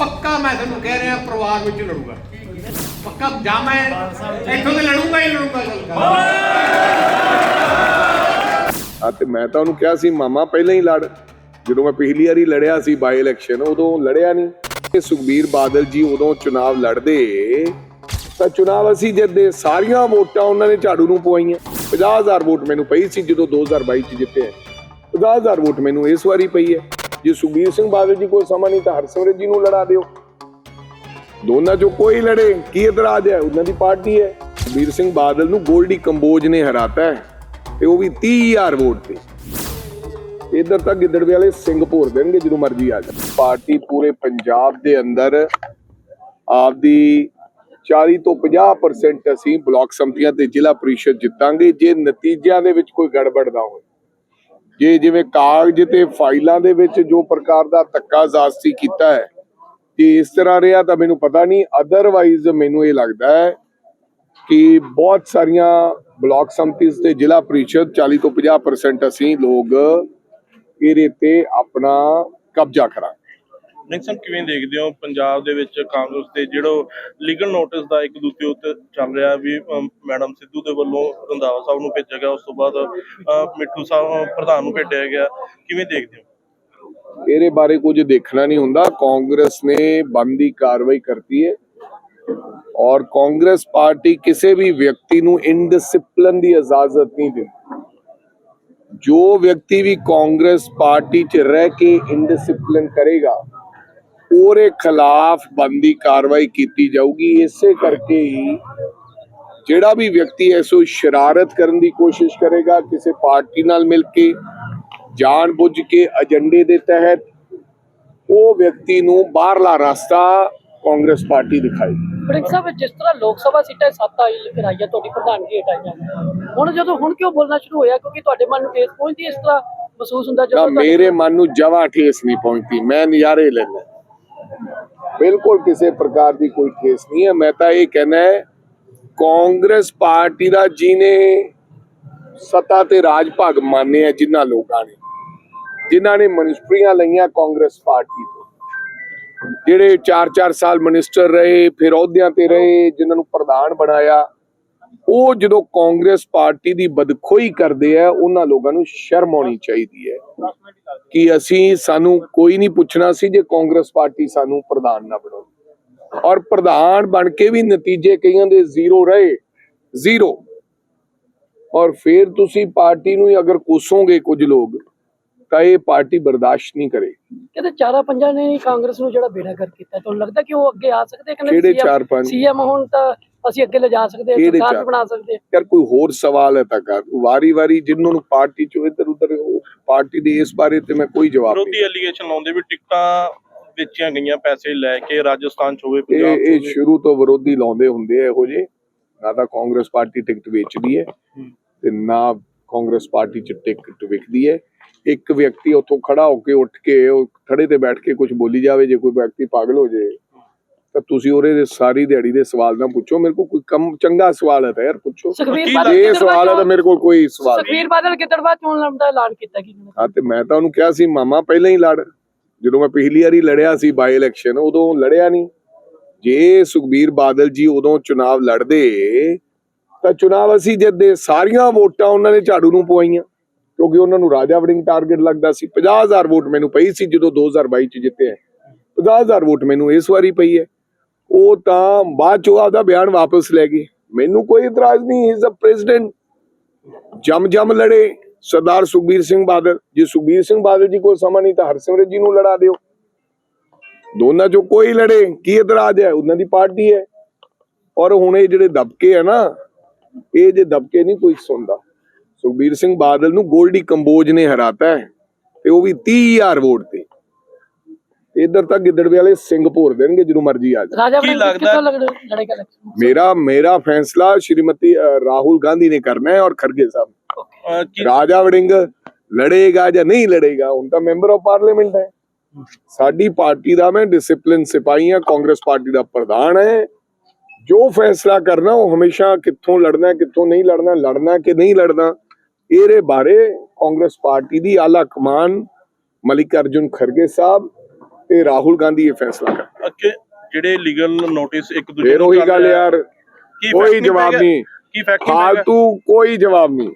ਪੱਕਾ ਮੈਂ ਤੁਹਾਨੂੰ ਕਹਿ ਰਿਹਾ, ਪਰਿਵਾਰ ਵਿੱਚ ਲੜੂਗਾ। ਪੱਕਾ ਜਾਂ ਮੈਂ ਇੱਥੋਂ ਤੇ ਲੜੂਗਾ ਹੀ ਲੜੂਗਾ ਗੱਲ ਆ ਤੇ ਮੈਂ ਤਾਂ ਉਹਨੂੰ ਕਿਹਾ ਸੀ, ਮਾਮਾ ਪਹਿਲਾਂ ਹੀ ਲੜ। ਜਦੋਂ ਮੈਂ ਪਿਛਲੀ ਵਾਰੀ ਲੜਿਆ ਸੀ ਬਾਈ ਇਲੈਕਸ਼ਨ ਉਦੋਂ ਲੜਿਆ ਨਹੀਂ। ਤੇ ਸੁਖਬੀਰ ਬਾਦਲ ਜੀ ਉਦੋਂ ਚੁਣਾਵ ਲੜਦੇ, ਤਾਂ ਚੁਣਾਵ ਅਸੀਂ ਜਿੱਤਦੇ ਸਾਰੀਆਂ ਵੋਟਾਂ ਉਹਨਾਂ ਨੇ ਝਾੜੂ ਨੂੰ ਪਵਾਈਆਂ। 50000 ਵੋਟ ਮੈਨੂੰ ਪਈ ਸੀ ਜਦੋਂ 2022 ਚ ਜਿੱਤੇ 50000 ਵੋਟ ਮੈਨੂੰ ਇਸ ਵਾਰੀ ਪਈ ਹੈ। ਜੇ ਸੁਖਬੀਰ ਸਿੰਘ ਬਾਦਲ ਜੀ ਕੋਈ ਸਮਾਂ ਨਹੀਂ ਤਾਂ ਹਰਸਿਮਰਤ ਜੀ ਨੂੰ ਲੜਾ ਦਿਓ। ਦੋਨਾਂ ਚੋਂ ਕੋਈ ਲੜੇ, ਕੀ ਇਤਰਾਜ਼ ਹੈ? ਉਹਨਾਂ ਦੀ ਪਾਰਟੀ ਹੈ। ਸੁਖਬੀਰ ਸਿੰਘ ਬਾਦਲ ਨੂੰ ਗੋਲਡੀ ਕੰਬੋਜ ਨੇ ਹਰਾਤਾ ਹੈ ਤੇ ਉਹ ਵੀ 30000 ਵੋਟ ਤੇ। ਇਧਰ ਤੱਕ ਗਿੱਦੜਵੇ ਵਾਲੇ ਸਿੰਗਪੁਰ ਦੇਣਗੇ ਜਦੋਂ ਮਰਜ਼ੀ ਆ ਜਾ ਪਾਰਟੀ ਪੂਰੇ ਪੰਜਾਬ ਦੇ ਅੰਦਰ ਆਪਦੀ 40 ਤੋਂ 50% ਅਸੀਂ ਬਲਾਕ ਸੰਮਤੀਆਂ ਤੇ ਜ਼ਿਲ੍ਹਾ ਪ੍ਰੀਸ਼ਦ ਜਿੱਤਾਂਗੇ। ਜੇ ਨਤੀਜਿਆਂ ਦੇ ਵਿੱਚ ਕੋਈ ਗੜਬੜ ਨਾ ਹੋਵੇ। ਜੇ ਜਿਵੇਂ ਕਾਗਜ਼ ਤੇ ਫਾਈਲਾਂ ਦੇ ਵਿੱਚ ਜੋ ਪ੍ਰਕਾਰ ਦਾ ਧੱਕਾ ਜ਼ਾਸਤੀ ਕੀਤਾ ਹੈ ਕਿ ਇਸ ਤਰ੍ਹਾਂ ਰਿਹਾ ਤਾਂ ਮੈਨੂੰ ਪਤਾ ਨਹੀਂ ਅਦਰਵਾਈਜ਼ ਮੈਨੂੰ ਇਹ ਲੱਗਦਾ ਹੈ ਕਿ ਬਹੁਤ ਸਾਰੀਆਂ ਬਲਾਕ ਸੰਮਤੀਆਂ ਤੇ ਜ਼ਿਲ੍ਹਾ ਪ੍ਰੀਸ਼ਦ 40 ਤੋਂ 50% ਅਸੀਂ ਲੋਕ ਇਹਦੇ ਤੇ ਆਪਣਾ ਕਬਜ਼ਾ ਕਰਾਂ ਨਿਕਸਨ ਕਿਵੇਂ ਦੇਖਦੇ ਹੋ ਪੰਜਾਬ ਦੇ ਵਿੱਚ ਕਾਂਗਰਸ ਦੇ ਜਿਹੜਾ ਲੀਗਲ ਨੋਟਿਸ ਦਾ ਇੱਕ ਦੂਜੇ ਉੱਤੇ ਚੱਲ ਰਿਹਾ ਵੀ ਮੈਡਮ ਸਿੱਧੂ ਦੇ ਵੱਲੋਂ ਰੰਧਾਵਾ ਸਾਹਿਬ ਨੂੰ ਭੇਜਿਆ ਗਿਆ, ਉਸ ਤੋਂ ਬਾਅਦ ਮਿੱਠੂ ਸਾਹਿਬ ਪ੍ਰਧਾਨ ਨੂੰ ਭੇਜਿਆ ਗਿਆ, ਕਿਵੇਂ ਦੇਖਦੇ ਹੋ? ਇਹਦੇ ਬਾਰੇ ਕੁਝ ਦੇਖਣਾ ਨਹੀਂ ਹੁੰਦਾ, ਕਾਂਗਰਸ ਨੇ ਬੰਦੀ ਕਾਰਵਾਈ ਕਰਤੀ ਹੈ ਔਰ ਕਾਂਗਰਸ ਪਾਰਟੀ ਕਿਸੇ ਵੀ ਵਿਅਕਤੀ ਨੂੰ ਇਨਡਿਸਪਲਿਨ ਦੀ ਇਜਾਜ਼ਤ ਨਹੀਂ ਦਿੰਦੀ। ਜੋ ਵਿਅਕਤੀ ਵੀ ਕਾਂਗਰਸ ਪਾਰਟੀ 'ਚ ਰਹਿ ਕੇ ਇਨਡਿਸਪਲਿਨ ਕਰੇਗਾ ਉਹਦੇ ਖਿਲਾਫ ਬੰਦੀ ਕਾਰਵਾਈ ਕੀਤੀ ਜਾਊਗੀ। ਇਸੇ ਕਰਕੇ ਹੀ ਜਿਹੜਾ ਵੀ ਵਿਅਕਤੀ ਐਸੋ ਸ਼ਰਾਰਤ ਕਰਨ ਦੀ ਕੋਸ਼ਿਸ਼ ਕਰੇਗਾ ਕਿਸੇ ਪਾਰਟੀ ਨਾਲ ਮਿਲ ਕੇ ਜਾਣਬੁੱਝ ਕੇ ਏਜੰਡੇ ਦੇ ਤਹਿਤ ਉਹ ਵਿਅਕਤੀ ਨੂੰ ਬਾਹਰਲਾ ਰਸਤਾ ਕਾਂਗਰਸ ਪਾਰਟੀ ਦਿਖਾਈ। ਸਾਹਿਬ ਜਿਸ ਤਰ੍ਹਾਂ ਲੋਕ ਸਭਾ ਸੀਟਾਂ ਸੱਤ ਆਈ ਕਰਾਈਆਂ ਤੁਹਾਡੀ ਪ੍ਰਧਾਨਗੀ ਹਟਾਈਆਂ ਹੁਣ ਜਦੋਂ ਹੁਣ ਕਿਉਂ ਬੋਲਣਾ ਸ਼ੁਰੂ ਹੋਇਆ? ਕਿਉਂਕਿ ਤੁਹਾਡੇ ਮਨ ਨੂੰ ਠੇਸ ਪਹੁੰਚਦੀ ਇਸ ਤਰ੍ਹਾਂ ਮਹਿਸੂਸ ਹੁੰਦਾ ਨਾ ਜਦੋਂ ਤੁਹਾਡੇ- ਮੇਰੇ ਮਨ ਨੂੰ ਜਵਾ ਠੇਸ ਨਹੀਂ ਪਹੁੰਚਦੀ। ਮੈਂ ਨਜ਼ਾਰੇ ਲੈਣਾ ਬਿਲਕੁਲ ਕਿਸੇ ਪ੍ਰਕਾਰ ਦੀ ਕੋਈ ਠੇਸ ਨਹੀਂ ਹੈ। ਮੈਂ ਤਾਂ ਇਹ ਕਹਿਣਾ ਹੈ, ਕਾਂਗਰਸ ਪਾਰਟੀ ਦਾ ਜਿਹਨੇ ਸੱਤਾ ਤੇ ਰਾਜ ਭਾਗ ਮੰਨੇ ਜਿਨ੍ਹਾਂ ਲੋਕਾਂ ਨੇ, ਜਿਨ੍ਹਾਂ ਨੇ ਮਨਿਸਟਰੀਆਂ ਲਈਆਂ ਕਾਂਗਰਸ ਪਾਰਟੀ ਤੋਂ, ਜਿਹੜੇ 4-4 ਸਾਲ ਮਿਨਿਸਟਰ ਰਹੇ, ਫਿਰ ਅਹੁਦਿਆਂ ਤੇ ਰਹੇ, ਜਿਨ੍ਹਾਂ ਨੂੰ ਪ੍ਰਧਾਨ ਬਣਾਇਆ ਉਹ ਜਦੋਂ ਕਾਂਗਰਸ ਪਾਰਟੀ ਦੀ ਬਦਖੋਈ ਕਰਦੇ ਆ ਉਹਨਾਂ ਲੋਕਾਂ ਨੂੰ ਸ਼ਰਮ ਆਉਣੀ ਚਾਹੀਦੀ ਹੈ ਕਿ ਅਸੀਂ ਸਾਨੂੰ ਕੋਈ ਨਹੀਂ ਪੁੱਛਣਾ ਸੀ ਜੇ ਕਾਂਗਰਸ ਪਾਰਟੀ ਸਾਨੂੰ ਪ੍ਰਧਾਨ ਨਾ ਬਣਾਉਂਦੀ ਔਰ ਪ੍ਰਧਾਨ ਬਣ ਕੇ ਵੀ ਨਤੀਜੇ ਕਈਆਂ ਦੇ ਜ਼ੀਰੋ ਰਹੇ ਜ਼ੀਰੋ। ਔਰ ਫਿਰ ਤੁਸੀਂ ਪਾਰਟੀ ਨੂੰ ਹੀ ਅਗਰ ਕੋਸੋਗੇ ਕੁਝ ਲੋਕ ਤਾਂ ਇਹ ਪਾਰਟੀ ਬਰਦਾਸ਼ਤ ਨਹੀਂ ਕਰੇਗੀ ਕਹਿੰਦੇ ਚਾਰਾ ਪੰਜਾਂ ਨੇ ਕਾਂਗਰਸ ਨੂੰ ਜਿਹੜਾ ਬੇੜਾ ਕਰ ਕੀਤਾ ਤੁਹਾਨੂੰ ਲੱਗਦਾ ਕਿ ਉਹ ਅੱਗੇ ਆ ਸਕਦੇ? ਚਾਰ ਪੰਜ? ਸੀਐਮ ਹੁਣ ਤਾਂ ਅਸੀਂ ਅੱਗੇ ਲਿਜਾ ਸਕਦੇ ਹਾਂ ਸਰਕਾਰ? ਵੀ ਬਣਾ ਸਕਦੇ ਹਾਂ। ਯਾਰ ਕੋਈ ਹੋਰ ਸਵਾਲ ਹੈ ਤਾਂ ਕਰ। ਵਾਰੀ ਵਾਰੀ ਜਿੰਨਾਂ ਨੂੰ ਪਾਰਟੀ ਚੋਂ ਇੱਧਰ ਉੱਧਰ ਪਾਰਟੀ ਦੇ ਇਸ ਬਾਰੇ ਤੇ ਮੈਂ ਕੋਈ ਜਵਾਬ ਨਹੀਂ ਵਿਰੋਧੀ ਐਲੀਗੇਸ਼ਨ ਲਾਉਂਦੇ ਵੀ ਟਿਕਟਾਂ ਵੇਚੀਆਂ ਗਈਆਂ ਪੈਸੇ ਲੈ ਕੇ ਰਾਜਸਥਾਨ ਚ ਹੋਵੇ ਪੰਜਾਬ ਇਹ ਚ ਇਹ ਹੋਵੇ। ਸ਼ੁਰੂ ਤੋਂ ਵਿਰੋਧੀ ਲਾਉਂਦੇ ਹੁੰਦੇ ਆ ਇਹੋ ਜੇ ਨਾ ਤਾਂ ਕਾਂਗਰਸ ਪਾਰਟੀ ਟਿਕਟ ਵੇਚਦੀ ਹੈ ਤੇ ਨਾ ਕਾਂਗਰਸ ਪਾਰਟੀ ਚ ਟਿਕਟ ਵਿਕਦੀ ਹੈ। ਇੱਕ ਵਿਅਕਤੀ ਉੱਥੋਂ ਖੜਾ ਹੋ ਕੇ ਉੱਠ ਕੇ ਉਹ ਥੜੇ ਤੇ ਬੈਠ ਕੇ ਕੁਝ ਬੋਲੀ ਜਾਵੇ ਜੇ ਕੋਈ ਵਿਅਕਤੀ ਪਾਗਲ ਹੋ ਜੇ ਤਾਂ ਤੁਸੀਂ ਉਹਦੇ ਦੇ ਸਾਰੀ ਦਿਹਾੜੀ ਦੇ ਸਵਾਲ ਨਾ ਪੁੱਛੋ। ਮੇਰੇ ਕੋਲ ਕੋਈ ਕੰਮ ਚੰਗਾ ਸਵਾਲ ਹੈ ਤਾਂ ਯਾਰ ਪੁੱਛੋ। ਸੁਖਬੀਰ ਬਾਦਲ ਇਹ ਸਵਾਲ ਹੈ ਤਾਂ ਚੋਣ- ਮੇਰੇ ਕੋਲ ਕੋਈ ਸਵਾਲ ਨਹੀਂ। ਸੁਖਬੀਰ ਬਾਦਲ ਗਿੱਦੜਬਾਹ ਚੋਣ ਲੜਨ ਦਾ ਐਲਾਨ ਕੀਤਾ ਕੀ ਹਾਂ ਤੇ ਮੈਂ ਤਾਂ ਉਹਨੂੰ ਕਿਹਾ ਸੀ ਮਾਮਾ ਪਹਿਲਾਂ ਹੀ ਲੜ। ਜਦੋਂ ਮੈਂ ਪਿਛਲੀ ਵਾਰੀ ਲੜਿਆ ਸੀ ਬਾਈ ਇਲੈਕਸ਼ਨ ਉਦੋਂ ਲੜਿਆ ਨਹੀਂ। ਜੇ ਸੁਖਬੀਰ ਬਾਦਲ ਜੀ ਉਦੋਂ ਚੁਣਾਵ ਲੜਦੇ ਤਾਂ ਚੁਣਾਵ ਅਸੀਂ ਜਿੱਦੇ ਸਾਰੀਆਂ ਵੋਟਾਂ ਉਹਨਾਂ ਨੇ ਝਾੜੂ ਨੂੰ ਪਵਾਈਆਂ। ਕਿਉਂਕਿ ਉਹਨਾਂ ਨੂੰ ਰਾਜਾ ਵੜਿੰਗ ਟਾਰਗੇਟ ਲੱਗਦਾ ਸੀ। 50000 ਵੋਟ ਮੈਨੂੰ ਪਈ ਸੀ ਜਦੋਂ 2022 ਚ ਜਿੱਤੇ 50000 ਵੋਟ ਮੈਨੂੰ ਇਸ ਵਾਰੀ ਪਈ ਹੈ। ਉਹ ਤਾਂ ਬਾਅਦ ਚੋਂ ਆਪਦਾ ਬਿਆਨ ਵਾਪਸ ਲੈ ਗਏ ਮੈਨੂੰ ਕੋਈ ਇਤਰਾਜ਼ ਨਹੀਂ ਇਜ਼ ਅ ਪ੍ਰੈਜ਼ੀਡੈਂਟ ਜਮ ਜਮ ਲੜੇ ਸਰਦਾਰ ਸੁਖਬੀਰ ਸਿੰਘ ਬਾਦਲ। ਜੇ ਸੁਖਬੀਰ ਸਿੰਘ ਬਾਦਲ ਜੀ ਕੋਲ ਸਮਾਂ ਨਹੀਂ ਤਾਂ ਹਰਸਿਮਰਤ ਜੀ ਨੂੰ ਲੜਾ ਦਿਓ। ਦੋਨਾਂ ਚੋਂ ਕੋਈ ਲੜੇ, ਕੀ ਇਤਰਾਜ਼ ਹੈ? ਉਹਨਾਂ ਦੀ ਪਾਰਟੀ ਹੈ। ਔਰ ਹੁਣ ਇਹ ਜਿਹੜੇ ਦਬਕੇ ਹੈ ਨਾ, ਇਹ ਜੇ ਦਬਕੇ ਨਹੀਂ ਕੋਈ ਸੁਣਦਾ। ਸੁਖਬੀਰ ਸਿੰਘ ਬਾਦਲ ਨੂੰ ਗੋਲਡੀ ਕੰਬੋਜ ਨੇ ਹਰਾਤਾ ਤੇ ਉਹ ਵੀ 30000 ਵੋਟ ਤੇ। ਇਧਰ ਤੱਕ ਗਿੱਦੜਵੇ ਵਾਲੇ ਸਿੰਗਪੁਰ ਦੇਣਗੇ ਜਦੋਂ ਮਰਜ਼ੀ ਆ ਜਾ ਰਾਜਾ ਕੀ ਲੱਗਦਾ- ਲੜੇਗਾ? ਮੇਰਾ ਮੇਰਾ ਫੈਸਲਾ ਸ਼੍ਰੀਮਤੀ ਰਾਹੁਲ ਗਾਂਧੀ ਨੇ ਕਰਨਾ ਹੈ ਔਰ ਖਰਗੇ ਸਾਹਿਬ ਰਾਜਾ ਵੜਿੰਗ ਲੜੇਗਾ ਜਾਂ ਨਹੀਂ ਲੜੇਗਾ ਹੁਣ ਤਾਂ ਮੈਂਬਰ ਆਫ ਪਾਰਲੀਮੈਂਟ ਹੈ। ਸਾਡੀ ਪਾਰਟੀ ਦਾ ਮੈਂ ਡਿਸਪਲਿਨ ਸਿਪਾਹੀ ਹਾਂ ਕਾਂਗਰਸ ਪਾਰਟੀ ਦਾ ਪ੍ਰਧਾਨ ਹੈ। ਜੋ ਫੈਸਲਾ ਕਰਨਾ ਉਹ ਹਮੇਸ਼ਾ ਕਿੱਥੋਂ ਲੜਨਾ ਕਿੱਥੋਂ ਨਹੀਂ ਲੜਨਾ ਲੜਨਾ ਕਿ ਨਹੀਂ ਲੜਨਾ ਇਹਦੇ ਬਾਰੇ ਕਾਂਗਰਸ ਪਾਰਟੀ ਦੀ ਆਲਾ ਕਮਾਨ ਮਲਿਕ ਅਰਜੁਨ ਖਰਗੇ ਸਾਹਿਬ ਤੇ ਰਾਹੁਲ ਗਾਂਧੀ ਇਹ ਫੈਸਲਾ ਕਰ ਅ, ਜਿਹੜੇ ਲੀਗਲ ਨੋਟਿਸ ਇੱਕ ਦੂਜੇ ਫੇਰ ਨੂੰ ਉਹੀ ਗੱਲ ਯਾਰ ਕੋਈ ਜਵਾਬ? ਨਹੀਂ ਕੀ ਫੈਕਟ? ਫਾਲਤੂ ਕੋਈ ਜਵਾਬ ਨਹੀਂ